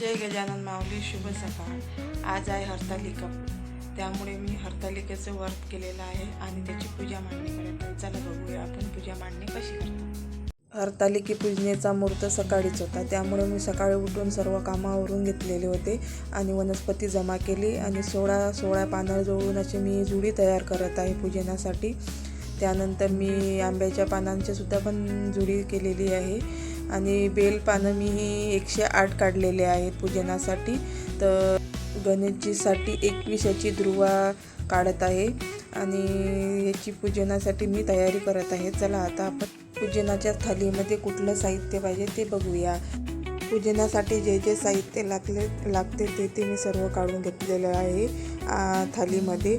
जय गजानन माऊली शुभ सकाळ. आज आहे हरतालिका. त्यामुळे मी हरतालिकेचं व्रत केलेलं आहे आणि त्याची पूजा मांडणी करत आहे. चला बघूया आपण पूजा मांडणी कशी करतो. हरतालिके पूजनेचा मुहूर्त सकाळीच होता. त्यामुळे मी सकाळी उठून सर्व कामावरून घेतलेले होते आणि वनस्पती जमा केली आणि सोळा सोळा पानं जोडून अशी मी जुडी तयार करत आहे पूजनासाठी. त्यानंतर मी आंब्याच्या पानांची सुद्धा पण जुडी केलेली आहे. आणि बेलपानं मी ही एकशे आठ काढलेले आहेत पूजनासाठी. तर गणेशजीसाठी एकवीसाची ध्रुवा काढत आहे आणि याची पूजनासाठी मी तयारी करत आहे. चला आता आपण पूजनाच्या थालीमध्ये कुठलं साहित्य पाहिजे ते बघूया. पूजनासाठी जे जे साहित्य लागले लागते ते ते मी सर्व काढून घेतलेलं आहे थालीमध्ये.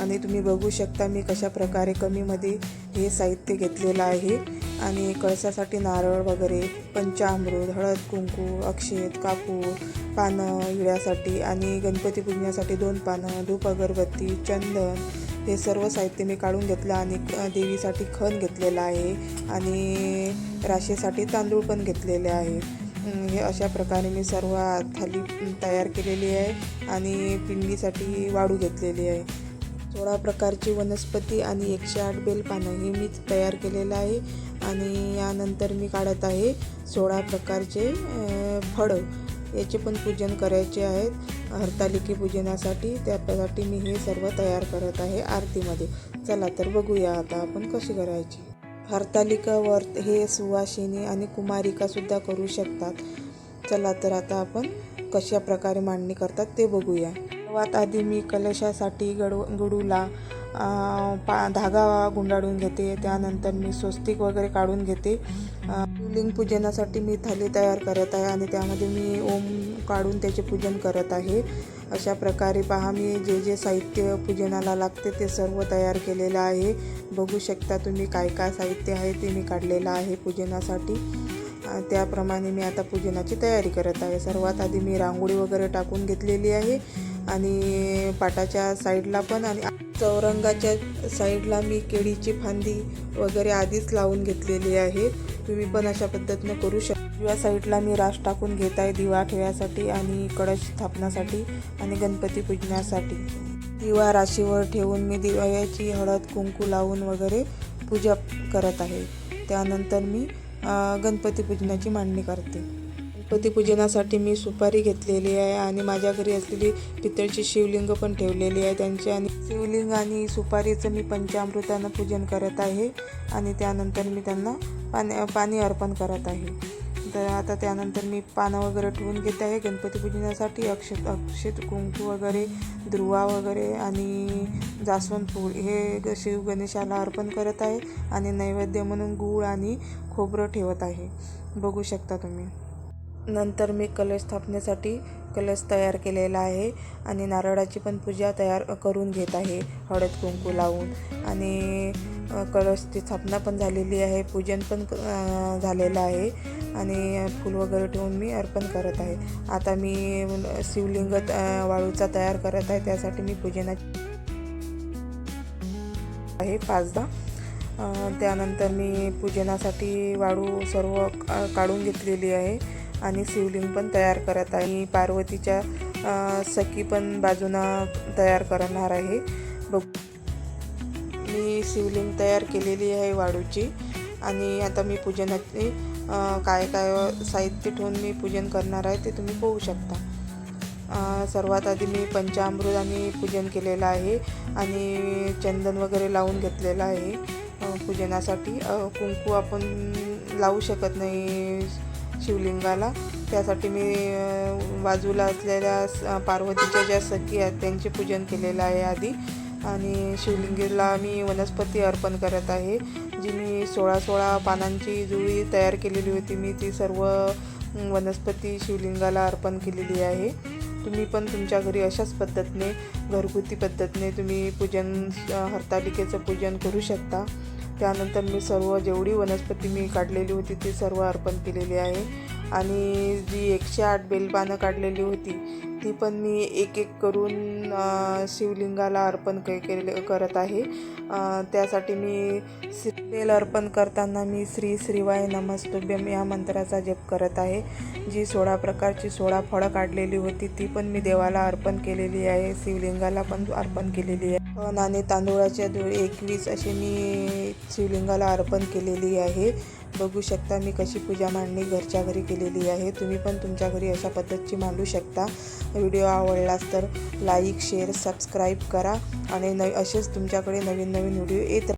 आणि तुम्ही बघू शकता मी कशा प्रकारे कमीमध्ये हे साहित्य घेतलेलं आहे. आणि कळसासाठी नारळ वगैरे पंचामृत हळद कुंकू अक्षेत कापूर पानं इळ्यासाठी आणि गणपती पूजण्यासाठी दोन पानं धूप अगरबत्ती चंदन हे सर्व साहित्य मी काढून घेतलं आणि देवीसाठी खण घेतलेलं आहे आणि राशीसाठी तांदूळ पण घेतलेले आहे. हे अशा प्रकारे मी सर्व थाली तयार केलेली आहे आणि पिंडीसाठी वाळू घेतलेली आहे. सोळा प्रकारची वनस्पती आणि एकशे आठ बेल पानं हे मी तयार केलेलं आहे. आणि यानंतर मी काढत आहे सोळा प्रकारचे फळं. याचे पण पूजन करायचे आहेत. हरतालिकी पूजनासाठी त्यासाठी मी हे सर्व तयार करत आहे आरतीमध्ये. चला तर बघूया आता आपण कशी करायची. हरतालिका व्रत हे सुवासिनी आणि कुमारिकासुद्धा करू शकतात. चला तर आता आपण कशा प्रकारे मांडणी करतात ते बघूया. सर्वात आधी मी कलशासाठी गडू गडूला पा धागा गुंडाळून घेते. त्यानंतर मी स्वस्तिक वगैरे काढून घेते. लिंग पूजनासाठी मी थाली तयार करत आहे आणि त्यामध्ये मी ओम काढून त्याचे पूजन करत आहे. अशा प्रकारे पहा मी जे जे साहित्य पूजनाला लागते ते सर्व तयार केलेलं आहे. बघू शकता तुम्ही काय काय साहित्य आहे ते मी काढलेलं आहे पूजनासाठी. त्याप्रमाणे मी आता पूजनाची तयारी करत आहे. सर्वात आधी मी रांगोळी वगैरे टाकून घेतलेली आहे आणि पाटाच्या साईडला पण आणि चौरंगाच्या साईडला मी केळीची फांदी वगैरे आधीच लावून घेतलेली आहे. तुम्ही पण अशा पद्धतीनं करू शकता या साईडला मी रास टाकून घेत आहे दिवा ठेवायसाठी आणि कळश स्थापनासाठी आणि गणपती पूजनासाठी. दिवा राशीवर ठेवून मी दिवाळ्याची हळद कुंकू लावून वगैरे पूजा करत आहे. त्यानंतर मी गणपती पूजनाची मांडणी करते. गणपतीपूजनासाठी मी सुपारी घेतलेली आहे आणि माझ्या घरी असलेली पितळची शिवलिंग पण ठेवलेली आहे. त्यांची आणि शिवलिंग आणि सुपारीचं मी पंचामृतानं पूजन करत आहे आणि त्यानंतर मी त्यांना पाणी पाणी अर्पण करत आहे. तर आता त्यानंतर मी पानं वगैरे ठेवून घेत आहे. गणपती पूजनासाठी अक्षत अक्षत कुंकू वगैरे ध्रुवा वगैरे आणि जास्वंद फूल हे ग- शिव गणेशाला अर्पण करत आहे आणि नैवेद्य म्हणून गूळ आणि खोबरं ठेवत आहे. बघू शकता तुम्ही. नंतर मी कलश स्थापनेसाठी कलश तयार केलेला आहे आणि नारळाची पण पूजा तयार करून घेत आहे हळद कुंकू लावून. आणि कलशची स्थापना पण झालेली आहे पूजन पण झालेलं आहे आणि फूल वगैरे ठेवून मी अर्पण करत आहे. आता मी शिवलिंग वाळूचा तयार करत आहे त्यासाठी मी पूजना आहे पाचदा. त्यानंतर मी पूजनासाठी वाळू सर्व का- काढून घेतलेली आहे. आणि शिवलिंग पण तयार करत आहे. पार्वतीच्या सखी पण बाजूनं तयार करणार आहे. बघ. मी शिवलिंग तयार केलेली आहे वाळूची. आणि आता मी पूजनाची काय काय साहित्य ठेवून मी पूजन करणार आहे ते तुम्ही पाहू शकता. सर्वात आधी मी पंचामृत आणि पूजन केलेलं आहे. आणि चंदन वगैरे लावून घेतलेलं आहे पूजनासाठी. कुंकू आपण लावू शकत नाही. शिवलिंगाला. त्यासाठी मी बाजूला असलेल्या स- पार्वतीच्या ज्या सखी आहेत त्यांचे पूजन केलेलं आहे आधी. आणि शिवलिंगीला मी वनस्पती अर्पण करत आहे. जी मी सोळा सोळा पानांची जुळी तयार केलेली होती मी ती सर्व वनस्पती शिवलिंगाला अर्पण केलेली आहे. तुम्ही पण तुमच्या घरी अशाच पद्धतीने घरगुती पद्धतीने तुम्ही पूजन हरतालिकेचं पूजन करू शकता. त्यानंतर मी सर्व जेवढी वनस्पती मी काढलेली होती ती सर्व अर्पण केलेली आहे. आणि जी एकशे आठ बेलपानं काढलेली होती ती पण मी एक एक करून शिवलिंगाला अर्पण के केले करत आहे. त्यासाठी मी तेल अर्पण करताना मी श्री श्रीवाय नमस्तुभ्यम या मंत्राचा जप करत आहे. जी सोळा प्रकारची सोळा फळं काढलेली होती ती पण मी देवाला अर्पण केलेली आहे. शिवलिंगाला पण अर्पण केलेली आहे. नाणे तांदूळाच्या दो एकवीस असे मी शिवलिंगाला अर्पण केलेली आहे. बघू शकता मी कशी पूजा मांडणी घरच्या घरी केलेली आहे. तुम्ही पण तुमच्या घरी अशा पद्धतीची मांडू शकता. व्हिडिओ आवडलास तर लाईक शेअर सबस्क्राईब करा. आणि न असेच तुमच्याकडे नवीन नवीन व्हिडिओ येत